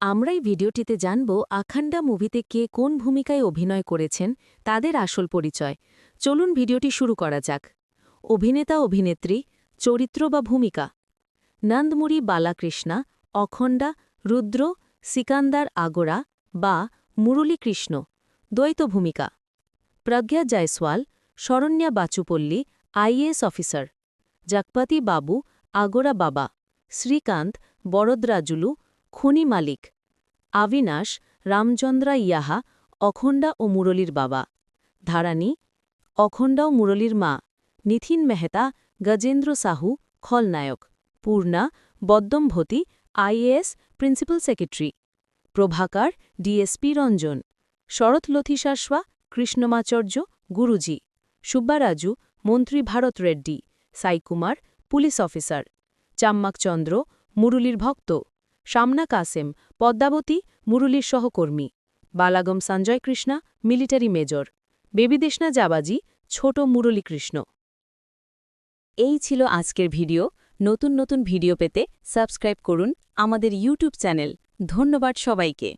আমরা এই ভিডিওটিতে জানব আখান্ডা মুভিতে কে কোন ভূমিকায় অভিনয় করেছেন, তাদের আসল পরিচয়। চলুন ভিডিওটি শুরু করা যাক। অভিনেতা, অভিনেত্রী, চরিত্র বা ভূমিকা? নন্দমুরি বালাকৃষ্ণা, অখণ্ডা, রুদ্র, সিকান্দার আগোড়া বা মুরলীকৃষ্ণ। দ্বৈত ভূমিকা? Pragya Jaiswal, Saranya Bachupalli, IAS officer. জাকপাতি Babu, আগোড়া বাবা। শ্রীকান্ত, বরদরাজুলু খুনি মালিক, আবিনাশ রামচন্দ্রা ইয়াহা অখণ্ডা ও মুরলীর বাবা। ধারানী, অখণ্ডা ও মুরলীর মা, নিথিন মেহতা, গজেন্দ্র সাহু, খলনায়ক। Purna বদ্দম্ভতি IAS, principal secretary. Prabhakar, DSP Ranjan. Sarath লথিসাস্বা Krishnamacharya, Guruji. Subbaraju, মন্ত্রী Bharat Reddy. Saikumar, police officer. চাম্মাকচন্দ্র, মুরুলির ভক্ত। শামনা কাসেম, পদ্মাবতী, মুরুলির সহকর্মী। Balagam Sanjay Krishna, military major. বেবিদেশনা জাবাজি, ছোট মুরলী কৃষ্ণ। এই ছিল আজকের ভিডিও। নতুন নতুন ভিডিও পেতে সাবস্ক্রাইব করুন আমাদের ইউটিউব চ্যানেল। ধন্যবাদ সবাইকে।